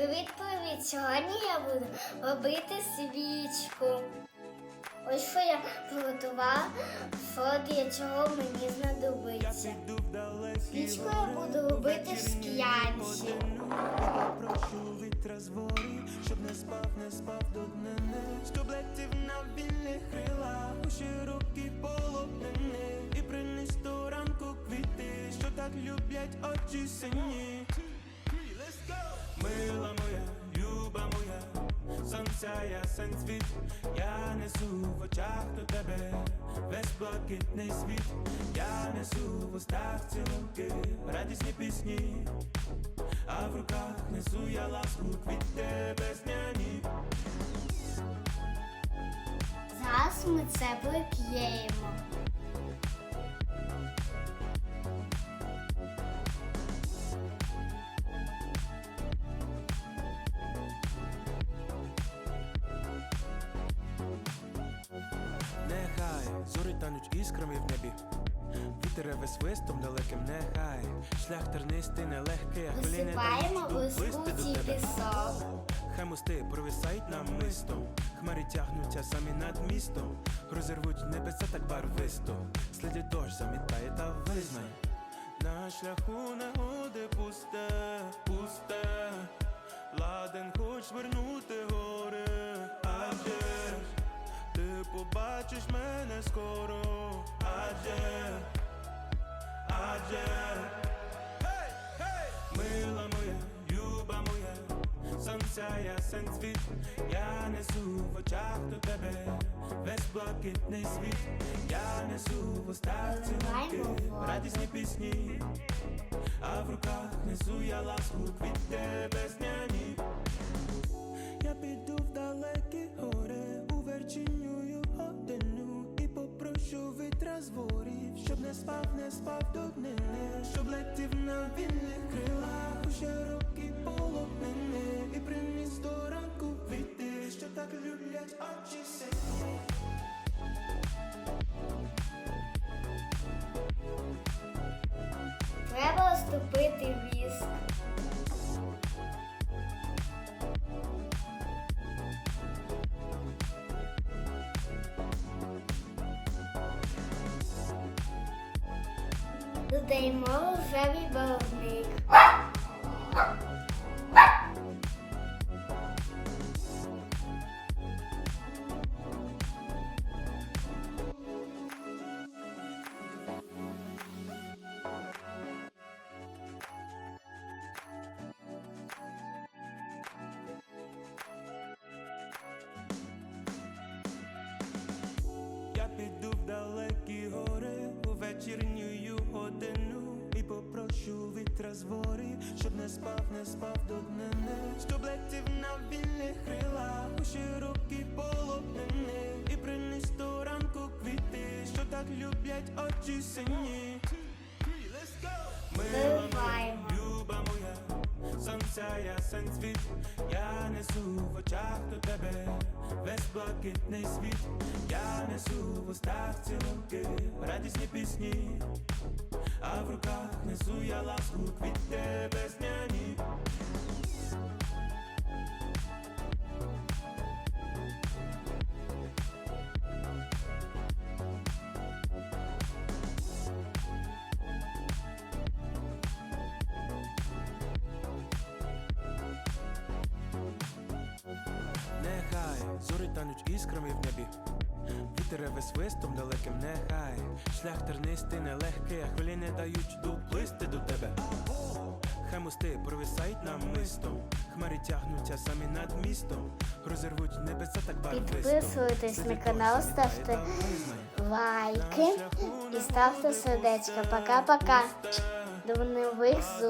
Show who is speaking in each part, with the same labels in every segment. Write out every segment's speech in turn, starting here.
Speaker 1: Привіт! Сьогодні я буду робити свічку. Ось що я приготувала, що для чого мені знадобиться. Свічку я буду робити з к'янці.
Speaker 2: Прошу вітра з ворі, щоб не спав, не спав до днини. Щоб на вільних крилах у широкі полотнини. І приніс до ранку квіти, що так люблять очі сині. Мила моя, люба моя, сонця ясен світ, я несу в очах до тебе весь блакитний світ, я несу в устах цілунки, радісні пісні, а в руках несу я ласку квіти весняні.
Speaker 1: Зараз ми це прип'ємо.
Speaker 2: Зорі тануть іскрами в небі. Вітер реве свистом далеким, нехай шлях тернистий, нелегкий, а хвилі не дають до тебе.
Speaker 1: пісок.
Speaker 2: Хай мости провисають нам мистом, хмарі тягнуться самі над містом, розірвуть небеса так барвисто, сліді дощ замітає та визнай. На шляху негоди пусте, пусте, ладен хоч вернути гори, адже ж ти побачиш скоро, адже, адже. Гей, гей! Мила моя, люба моя, сонця ясен світ, я несу в очах до тебе весь блакитний світ, я несу в устах цілунки, радісні пісні, а в руках несу я ласку квіти весняні. Я щоб не спав, не спав до дни, щоб летів на вільних крилах у роки полотнини і приніс до ранку війти, що так люблять очі сині.
Speaker 1: Треба оступити віск. Додаємо рожевий барвник.
Speaker 2: Я піду в далекі гори у вечірню годину і попрошу вітра з ворі, щоб не спав, не спав до днини, щоб летів на вільних крилах у широкі полотнини і приніс до ранку квіти, що так люблять очі сині. Ясен світ, я несу в очах до тебе весь блакитний світ, я несу в устах цілунки, радісні пісні, а в руках несу я ласку квіти весняні. Зорі тануть іскрами в небі. Вітер реве свистом далеким, нехай шлях тернистий, нелегкий, а хвилі не дають доплисти до тебе. Хай мости провисають нам мистом, хмарі тягнуться самі над містом, розірвуть небеса так барвисто.
Speaker 1: Підписуйтесь на канал, ставте лайки і ставте сердечко. Пока-пока. До нових.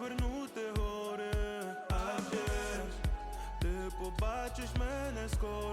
Speaker 2: Вернути побачиш мене скоро.